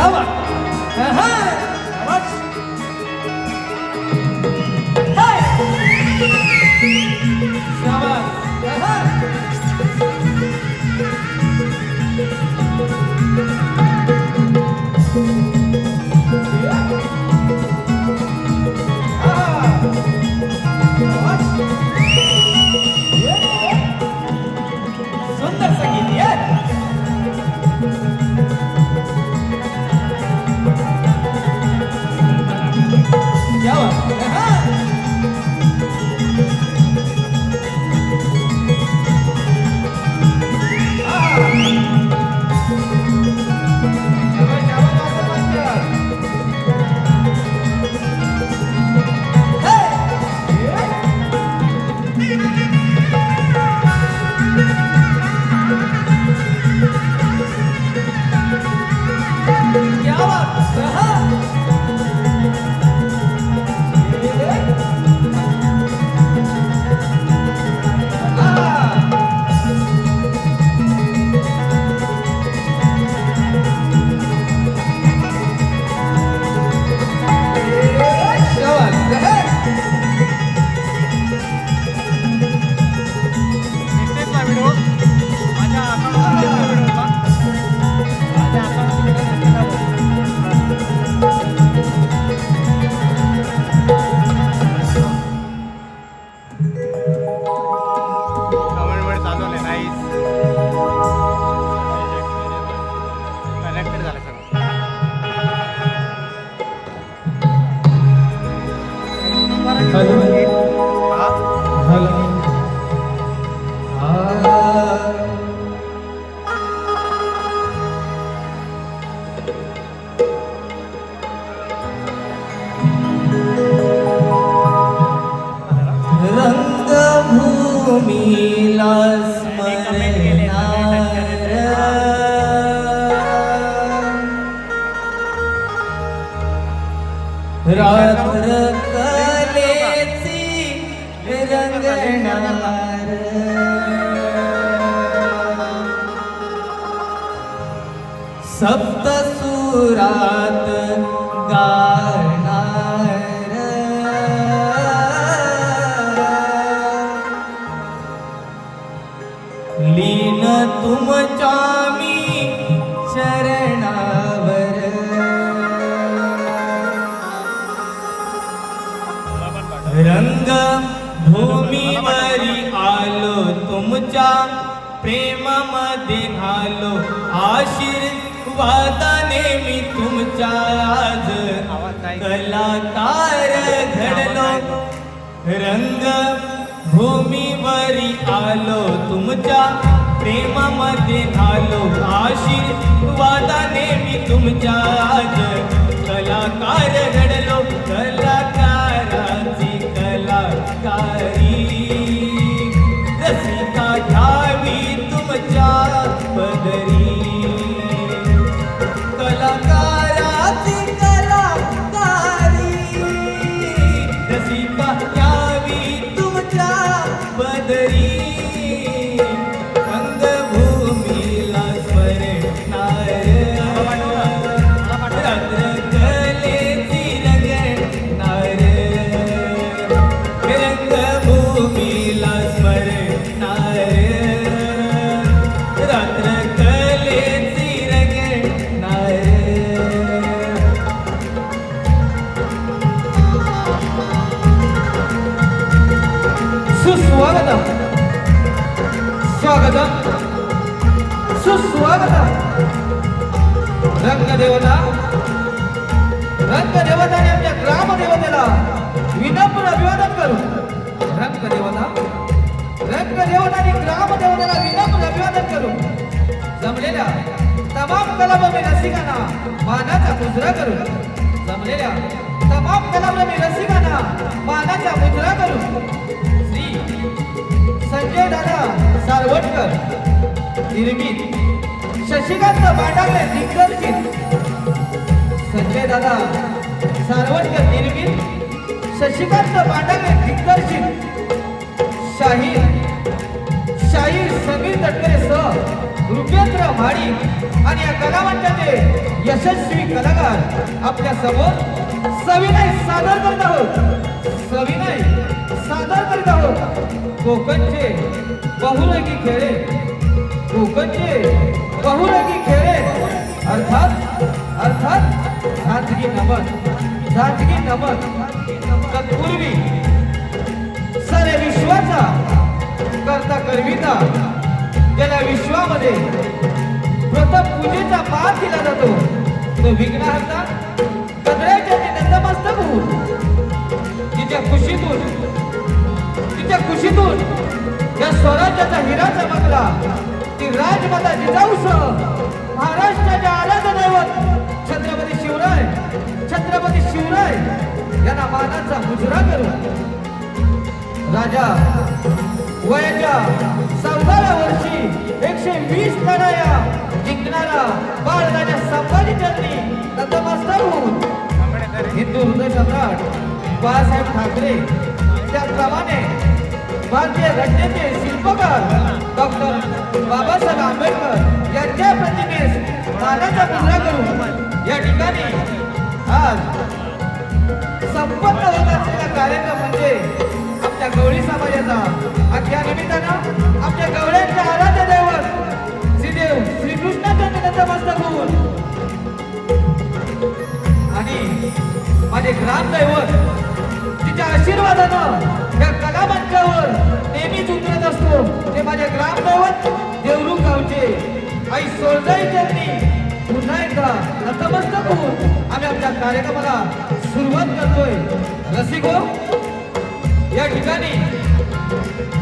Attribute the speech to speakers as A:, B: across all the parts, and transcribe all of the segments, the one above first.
A: घ्यावा आहा. आशीर्वादाने मी तुमच्या आज कलाकार घडलो. रंग भूमीवरी आलो तुमच्या प्रेमामध्ये आलो. आशीर्वादाने मी तुमच्या आज कलाकार घडलो. कला सुस्वागतम रंगदेवता रंगदेवताने आमच्या ग्रामदेवतेला विनम्र अभिवादन करू रंगदेवता रंगदेवताने ग्रामदेवतेला विनम्र अभिवादन करू जमलेल्या तमाम कलाभूमी रसिकांना मानाचा मुजरा करू जमलेल्या तमाम कलाभूमी रसिकांना मानाचा मुजरा करू श्री संजय दादा सारवटकर निर्मित शशिकांत बाटाकडे दिग्दर्शित. संजय दादा सारवटकर निर्मित. शशिकांत बाटाकडे दिग्दर्शित. शाहीर शाहीर समीर तटकरे सह
B: रुपेंद्र भाडी आणि या कलावंताचे यशस्वी कलाकार आपल्यासमोर सविनय सादर करत आहोत. सविनय सादर करीत आहोत. कोकणचे बहुलकी खेळे. कोकणचे बहुरंगी खेळे. अर्थात अर्थात झांजगी नमन झांजगी नमन. तत्पूर्वी सरे विश्वाचा करता करविता ज्याला विश्वामध्ये प्रथम पूजेचा मान दिला जातो तो विघ्नहर्ता कदळ्याच्या नंदमस्तक होऊन तिच्या खुशीतून तिच्या खुशीतून या स्वराज्याचा हिरा चमकला राजमाता जिजाऊसह महाराष्ट्राच्या आराध्य दैवत छत्रपती शिवराय छत्रपती शिवराय यांना मानाचा मुजरा करून राजा वयाच्या सव्वाव्या वर्षी एकशे वीस लढाया जिंकणारा बाळराजा संभाजी चंद्री नतमस्तक होऊन हिंदू हृदय सम्राट बाळासाहेब ठाकरे त्याचप्रमाणे भारतीय घटनेचे शिल्पकार डॉक्टर बाबासाहेब आंबेडकर यांच्या प्रतिमेस मानाचा मुद्रा करून या ठिकाणी आज संपन्न होत असलेला कार्यक्रम म्हणजे आपल्या गवळी समाजाचा आणि या निमित्तानं आपल्या गवळ्यांच्या आराध्य दैवत श्रीदेव श्रीकृष्णाच्या नतमस्तक होऊन आणि माझे ग्रामदैवत आशीर्वादानं या कलामंचावर नेहमीच उतरत असतो. ते माझे ग्रामदैवत देवरू गावचे. आई सोळजाई चरणी. पुन्हा एकदा नतमस्तक होऊन आम्ही आमच्या कार्यक्रमाला सुरुवात करतोय. रसिको या ठिकाणी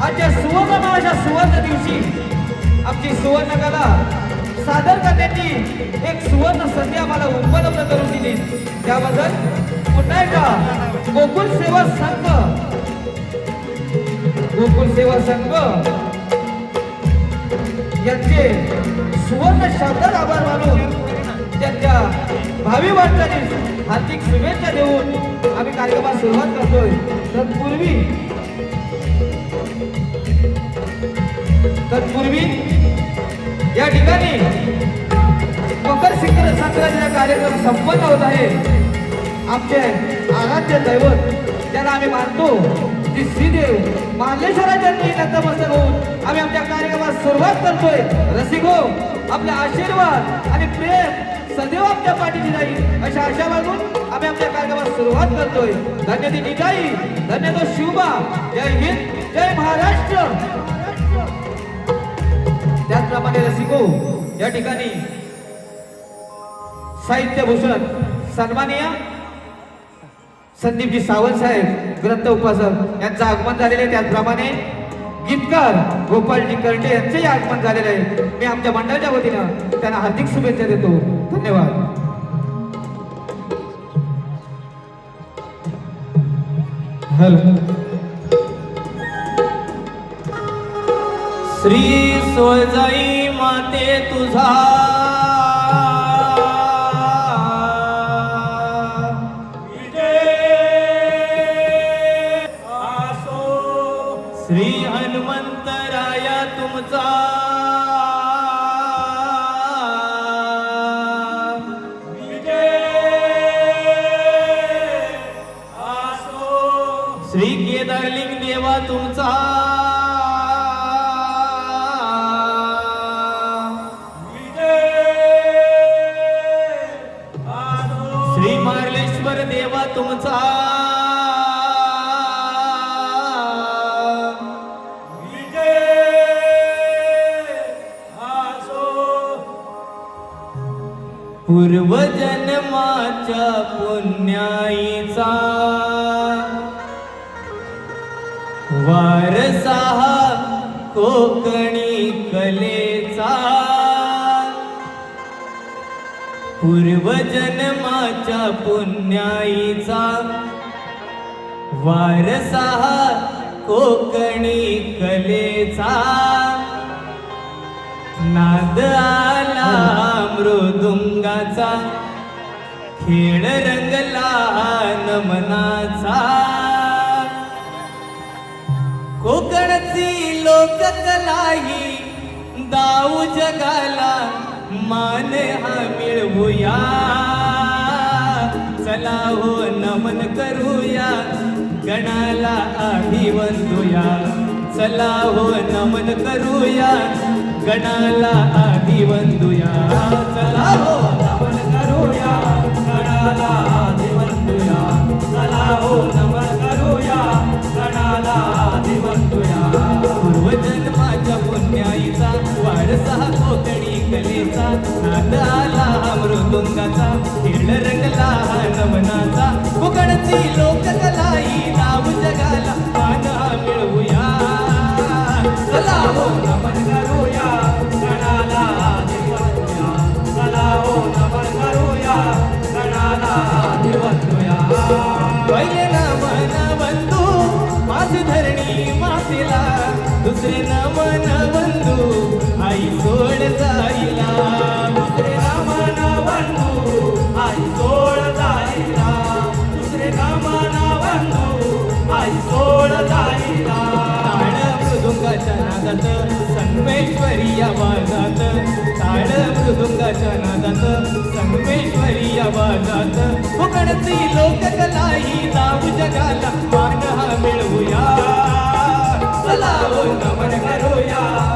B: आजच्या सुवर्ण माळाच्या सुवर्ण दिवशी आमची सुवर्ण कला सादर करण्याची एक सुवर्ण संधी आम्हाला उपलब्ध करून दिली. त्याबद्दल पुन्हा एकदा गोकुल सेवा संघ. गोकुल सेवा संघ. यांचे सुवर्ण शब्दात आभार मानून त्यांच्या भावी वाटचालीस हार्दिक शुभेच्छा देऊन आम्ही कार्यक्रमास सुरुवात करतोय. तत्पूर्वी तत्पूर्वी या ठिकाणी मकर संक्र- संक्रांतीचा कार्यक्रम संपन्न होत आहे आमचे आराध्य दैवत ज्याला आम्ही मानतो की श्रीदेव मार्लेश्वराच्या नतमस्तक होऊन आम्ही आमच्या कार्यक्रमात सुरुवात करतोय. रसिको हो, आपला आशीर्वाद आणि प्रेम सदैव आमच्या पाठीशी राहील अशा आशा बाळगून आम्ही आमच्या कार्यक्रमात सुरुवात करतोय. धन्य ती निकाई धन्य तो शिवबा जय हिंद जय महाराष्ट्र. त्याचप्रमाणे रसिको हो, या ठिकाणी साहित्य भूषण सन्माननीय संदीपजी सावंत साहेब ग्रंथ उपासक यांचं आगमन झालेलं आहे. त्याचप्रमाणे गीतकार गोपालजी कर्टे यांचंही आगमन झालेलं आहे. मी आमच्या मंडळाच्या वतीनं त्यांना हार्दिक शुभेच्छा देतो. धन्यवाद. हॅलो.
A: श्री सोळजाई माते तुझा मार्लेश्वर देवा तुमचा. पूर्वजन्माच्या पुण्याईचा वारसा कोकणी कलेचा. पूर्वजन्माच्या पुण्याईचा. वारसा हा कोकणी कलेचा. नाद आला मृदुंगाचा. खेळ रंगला नमनाचा. कोकणची लोककला ही दाऊ जगाला मान हा मिळवूया. चला हो नमन करूया. गणाला अभिवंदूया चला हो नमन करूया. गणाला अभिवंदूया चला हो नमन करूया. गणाला अभिवंदूया चला हो कलेचा नाद आला हा मृदुंगाचा हिरड रंगला नमनाचा. कोकणची मृदुंगाच्या नादात संगमेश्वरी आवाजात उघडती लोककला ही नाव जगाला मान हा मिळवूया. चला नमन करूया.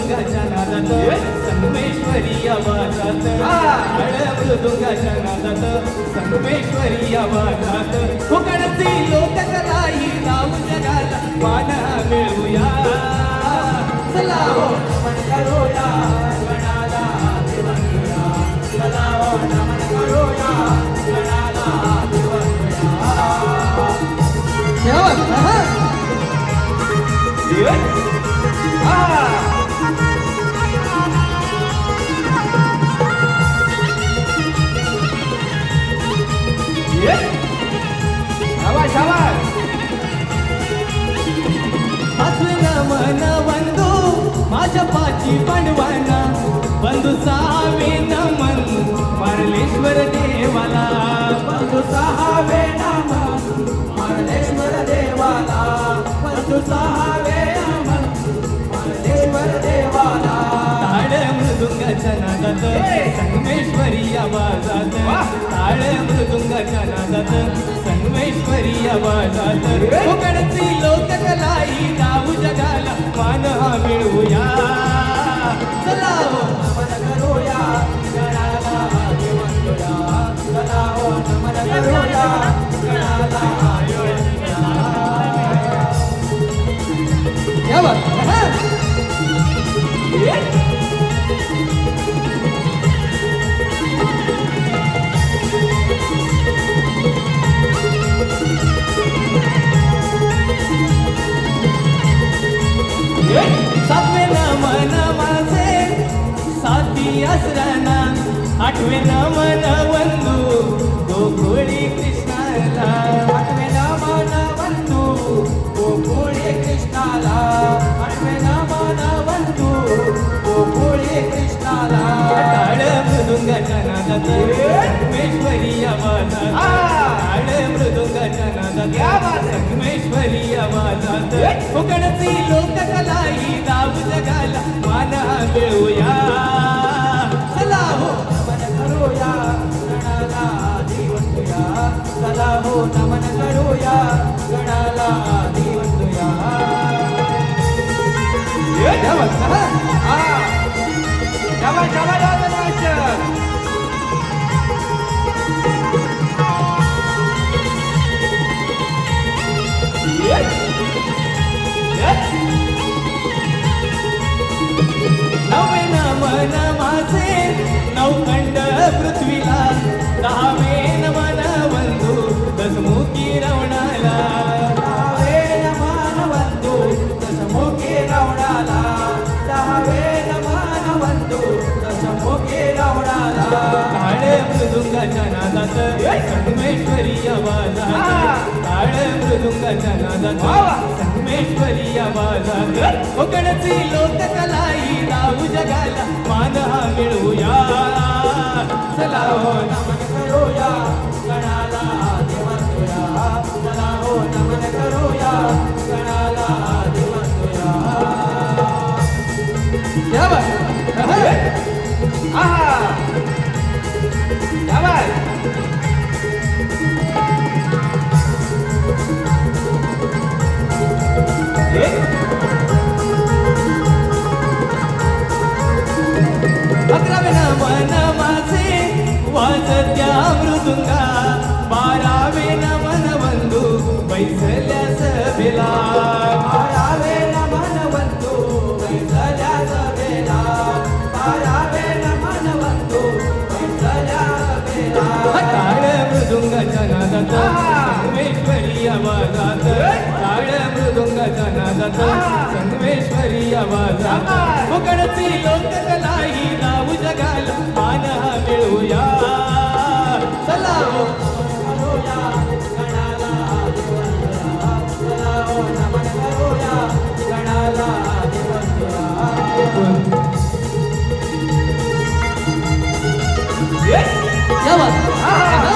A: मृदुंगाच्या नादात संगमेश्वरी आवाजात काळ मृदुंगाच्या नादात संगमेश्वरी आवाजात कोकणची लोककला ही जगाला मान मिळवूया चला हो. मृदुंगाच्या नादात संगमेश्वरी आवाजात. ताळ मृदुंगाच्या नादात संगमेश्वरी आवाजात. कोकणची लोककला ही नाव जगाला मान हा मिळवूया. चला हो नमन करूया. गणाला दिवसूया चला नमन करूया. गणाला दिवसूया. आठवे नमन बंधू गोकुळी कृष्णाला आठवे नमन बंधू गोकुळी कृष्णाला आठवे नमन बंधू गोकुळी आवाजात मृदुंगाच्या नादात संगमेश्वरी आवाजात कोकणची लोककलाई लावू जगाला मान हा मिळवूया. चला हो
C: नमन करूया.
A: सुद्धा बारावे नमन बंधू बैसल्या सभेला
C: बारावे नमन बंधू बैसल्या सभेला बारावे नमन बंधू बैसल्या सभेला
A: काळ मृदुंगाच्या नादात संगमेश्वरी आवाजात काळ मृदुंगाच्या नादात संगमेश्वरी आवाजात कोकणची लोककला ही नाव जगाला मान हा Yeah, what? Ah.